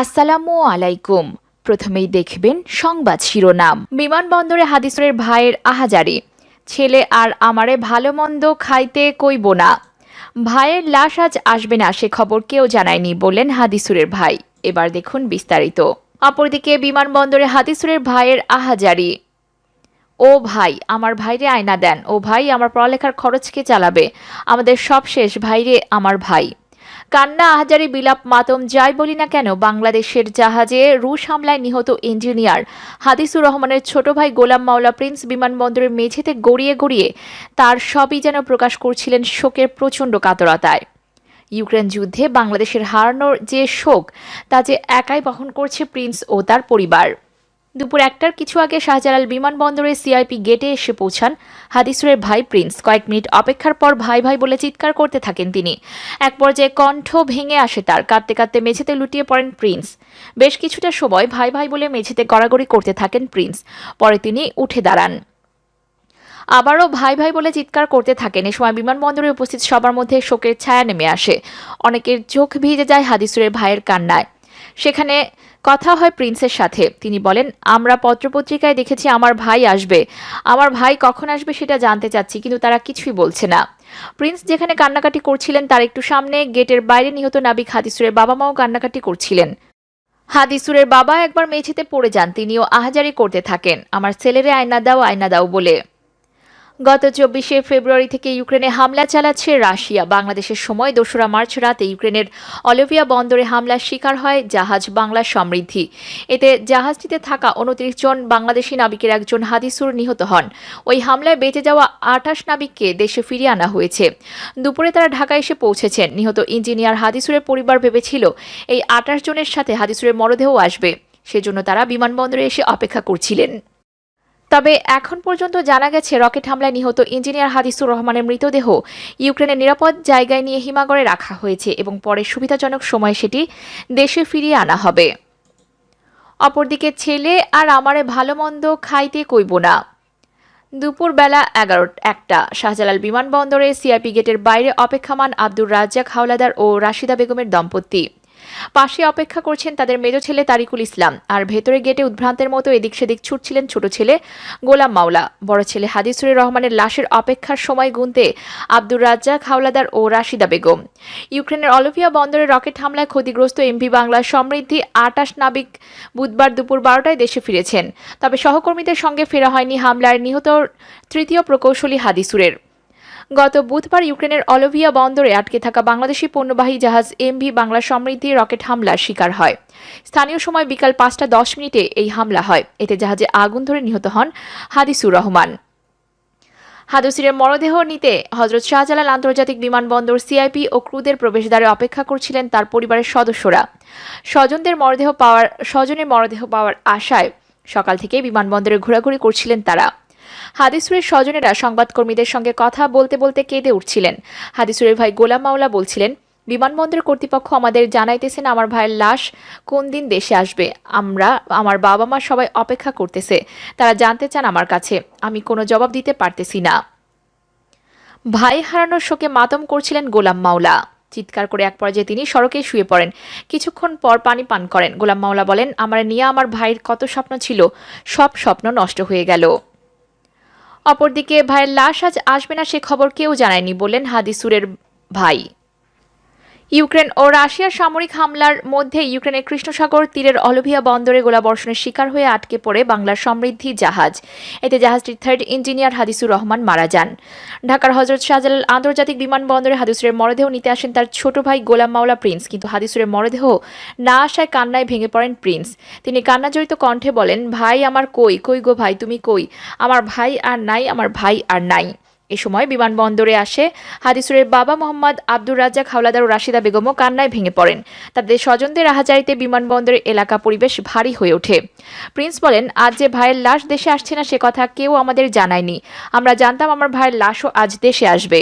আসসালামু আলাইকুম। প্রথমেই দেখবেন সংবাদ শিরোনাম। বিমানবন্দরে হাদিসুরের ভাইয়ের আহাজারি। ছেলে আর আমারে ভালো মন্দ খাইতে কইব না। ভাইয়ের লাশ আজ আসবে না, সে খবর কেউ জানায়নি বললেন হাদিসুরের ভাই। এবার দেখুন বিস্তারিত। অপরদিকে বিমানবন্দরে হাদিসুরের ভাইয়ের আহাজারি। ও ভাই, আমার ভাইরে আয়না দেন। ও ভাই, আমার পড়ালেখার খরচকে চালাবে? আমাদের সব শেষ, ভাইরে আমার ভাই। কান্না, আহাজারি, বিলাপ, মাতম, যাই বলি না কেন, বাংলাদেশের জাহাজে রুশ হামলায় নিহত ইঞ্জিনিয়ার। হাদিসুর রহমানের ছোট ভাই গোলাম মাওলা প্রিন্স বিমানবন্দরের মেঝেতে গড়িয়ে গড়িয়ে তার সবই যেন প্রকাশ করছিলেন শোকের প্রচণ্ড কাতরতায়। ইউক্রেন যুদ্ধে বাংলাদেশের হারানোর যে শোক, তা যে একাই বহন করছে প্রিন্স ও তার পরিবার। দুপুর একটার কিছু আগে শাহজালাল বিমানবন্দরে সিআইপি গেটে এসে পৌঁছান হাদিসুরের ভাই প্রিন্স। কয়েক মিনিট অপেক্ষার পর ভাই ভাই বলে চিৎকার করতে থাকেন তিনি। এক পর্যায়ে কণ্ঠ ভেঙে আসে তার। কাঁদতে কাঁদতে মেঝেতে লুটিয়ে পড়েন প্রিন্স। বেশ কিছুটা সময় ভাই ভাই বলে মেঝেতে গড়াগড়ি করতে থাকেন প্রিন্স। পরে তিনি উঠে দাঁড়ান। আবারও ভাই ভাই বলে চিৎকার করতে থাকেন। এ সময় বিমানবন্দরে উপস্থিত সবার মধ্যে শোকের ছায়া নেমে আসে। অনেকের চোখ ভিজে যায় হাদিসুরের ভাইয়ের কান্নায়। সেখানে কথা হয় প্রিন্সের সাথে। তিনি বলেন, আমরা পত্রপত্রিকায় দেখেছি আমার ভাই আসবে। আমার ভাই কখন আসবে সেটা জানতে চাচ্ছি, কিন্তু তারা কিছুই বলছে না। প্রিন্স যেখানে কান্নাকাটি করছিলেন, তার একটু সামনে গেটের বাইরে নিহত নাবিক হাদিসুরের বাবা মাও কান্নাকাটি করছিলেন। হাদিসুরের বাবা একবার মেঝেতে পড়ে যান, তিনিও আহাজারি করতে থাকেন। আমার ছেলেরে আয়না দাও আয়না দাও বলে। গত চব্বিশে ফেব্রুয়ারি থেকে ইউক্রেনে হামলা চালাচ্ছে রাশিয়া। বাংলাদেশের সময় দোসরা মার্চ রাতে ইউক্রেনের অলিভিয়া বন্দরে হামলার শিকার হয় জাহাজ বাংলা সমৃদ্ধি। এতে জাহাজটিতে থাকা উনত্রিশ জন বাংলাদেশি নাবিকের একজন হাদিসুর নিহত হন। ওই হামলায় বেঁচে যাওয়া আঠাশ নাবিককে দেশে ফিরিয়ে আনা হয়েছে। দুপুরে তারা ঢাকা এসে পৌঁছেছেন। নিহত ইঞ্জিনিয়ার হাদিসুরের পরিবার ভেবেছিল, এই আঠাশ জনের সাথে হাদিসুরের মরদেহ আসবে। সেজন্য তারা বিমানবন্দরে এসে অপেক্ষা করছিলেন। তবে এখন পর্যন্ত জানা গেছে, রকেট হামলায় নিহত ইঞ্জিনিয়ার হাদিসুর রহমানের মৃতদেহ ইউক্রেনের নিরাপদ জায়গায় নিয়ে হিমাগরে রাখা হয়েছে এবং পরে সুবিধাজনক সময়ে সেটি দেশে ফিরিয়ে আনা হবে। অপরদিকে, ছেলে আর আমারে ভালো মন্দ খাইতে কইব না। দুপুরবেলা এগারো, একটা, শাহজালাল বিমানবন্দরে সিআরপি গেটের বাইরে অপেক্ষামান আব্দুর রাজ্জাক হাওলাদার ও রাশিদা বেগমের দম্পতি। পাশে অপেক্ষা করছেন তাদের মেজ ছেলে তারিকুল ইসলাম। আর ভেতরে গেটে উদ্ভ্রান্তের মতো এদিক সেদিক ছুটছিলেন ছোট ছেলে গোলাম মাওলা। বড় ছেলে হাদিসুর রহমানের লাশের অপেক্ষার সময় গুনতে আব্দুর রাজ্জাক, হাওলাদার ও রাশিদা বেগম। ইউক্রেনের অলিভিয়া বন্দরে রকেট হামলায় ক্ষতিগ্রস্ত এমভি বাংলার সমৃদ্ধি আটাশ নাবিক বুধবার দুপুর বারোটায় দেশে ফিরেছেন। তবে সহকর্মীদের সঙ্গে ফেরা হয়নি হামলার নিহত তৃতীয় প্রকৌশলী হাদিসুরের। গত বুধবার ইউক্রেনের অলোভিয়া বন্দরে আটকে থাকা বাংলাদেশি পণ্যবাহী জাহাজ এমভি বাংলা সমৃদ্ধি রকেট হামলার শিকার হয়। স্থানীয় সময় বিকাল পাঁচটা দশ মিনিটে এই হামলা হয়। এতে জাহাজে আগুন ধরে নিহত হন হাদিসুর রহমান। হাদুসিরের মরদেহ নিতে হজরত শাহজালাল আন্তর্জাতিক বিমানবন্দর সিআইপি ও ক্রুদের প্রবেশদ্বারে অপেক্ষা করছিলেন তার পরিবারের সদস্যরা। স্বজনদের মরদেহ পাওয়ার স্বজনের মরদেহ পাওয়ার আশায় সকাল থেকে বিমানবন্দরে ঘোরাঘুরি করছিলেন তারা। হাদিসুরের স্বজনেরা সংবাদকর্মীদের সঙ্গে কথা বলতে বলতে কেঁদে উঠছিলেন। হাদিসুরের ভাই গোলাম মাওলা বলছিলেন, বিমানবন্দর কর্তৃপক্ষ আমাদের জানাইতেছেন আমার ভাইয়ের লাশ কোন দিন দেশে আসবে। আমরা, আমার বাবা মা সবাই অপেক্ষা করতেছে। তারা জানতে চান আমার কাছে। আমি কোনো জবাব দিতে পারতেছি না। ভাই হারানোর শোকে মাতম করছিলেন গোলাম মাওলা। চিৎকার করে এক পর্যায়ে তিনি সড়কে শুয়ে পড়েন। কিছুক্ষণ পর পানি পান করেন। গোলাম মাওলা বলেন, আমার নিয়ে, আমার ভাইয়ের কত স্বপ্ন ছিল, সব স্বপ্ন নষ্ট হয়ে গেল। অপরদিকে ভাইয়ের লাশ আজ আসবে না সে খবর কেউ জানায়নি বলেন হাদিসুরের ভাই। ইউক্রেন ও রাশিয়ার সামরিক হামলার মধ্যে ইউক্রেনের কৃষ্ণসাগর তীরের অলভিয়া বন্দরে গোলাবর্ষণের শিকার হয়ে আটকে পড়ে বাংলার সমৃদ্ধি জাহাজ। এতে জাহাজটির থার্ড ইঞ্জিনিয়ার হাদিসুর রহমান মারা যান। ঢাকার হজরত শাহজালাল আন্তর্জাতিক বিমানবন্দরে হাদিসুরের মরদেহ নিতে আসেন তার ছোট ভাই গোলাম মাওলা প্রিন্স। কিন্তু হাদিসুরের মরদেহ না আসায় কান্নায় ভেঙে পড়েন প্রিন্স। তিনি কান্নাজড়িত কণ্ঠে বলেন, ভাই আমার কই? কই গো ভাই? তুমি কই? আমার ভাই আর নাই, আমার ভাই আর নাই। এ সময় বিমানবন্দরে আসে হাদিসুরের বাবা মোহাম্মদ আব্দুর রাজ্জাক, হাওলাদার ও রাশিদা বেগমও কান্নায় ভেঙে পড়েন। তাদের স্বজনদের আহাজারিতে বিমানবন্দরের এলাকা পরিবেশ ভারী হয়ে ওঠে। প্রিন্স বলেন, আজ যে ভাইয়ের লাশ দেশে আসছে না, সে কথা কেউ আমাদের জানায়নি। আমরা জানতাম আমার ভাইয়ের লাশও আজ দেশে আসবে।